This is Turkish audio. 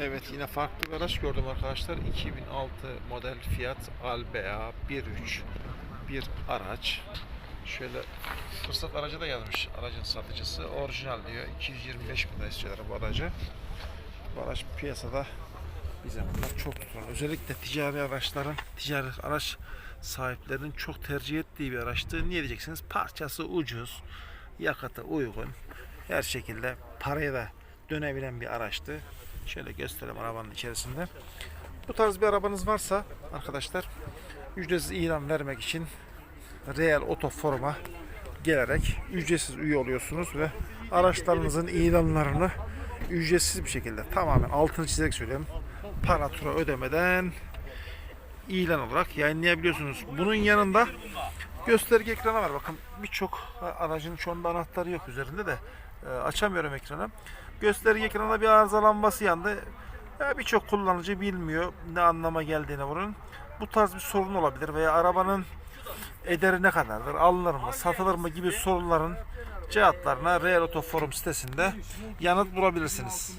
Evet yine farklı bir araç gördüm arkadaşlar. 2006 model Fiat Albea 1.3 bir araç. Şöyle fırsat aracı da yazmış aracın satıcısı. Orijinal diyor. 225 bin lira istiyorlar bu aracı. Bu araç piyasada bir zamanlar çok tutulan. Özellikle ticari araçların, ticari araç sahiplerinin çok tercih ettiği bir araçtı. Niye diyeceksiniz? Parçası ucuz, yakıtı uygun, her şekilde paraya da dönebilen bir araçtı. Şöyle gösterelim arabanın içerisinde. Bu tarz bir arabanız varsa arkadaşlar ücretsiz ilan vermek için Real Forum'a gelerek ücretsiz üye oluyorsunuz ve araçlarınızın ilanlarını ücretsiz bir şekilde tamamen altını çizerek söylüyorum para tura ödemeden ilan olarak yayınlayabiliyorsunuz. Bunun yanında gösterge ekranı var. Bakın birçok aracın şu anahtarı yok üzerinde de e, açamıyorum ekranı. Gösterge ekranında bir arıza lambası yandı. Ya birçok kullanıcı bilmiyor ne anlama geldiğini bunun. Bu tarz bir sorun olabilir veya arabanın ederi ne kadardır, alınır mı, satılır mı gibi soruların cevaplarına Real Auto Forum sitesinde yanıt bulabilirsiniz.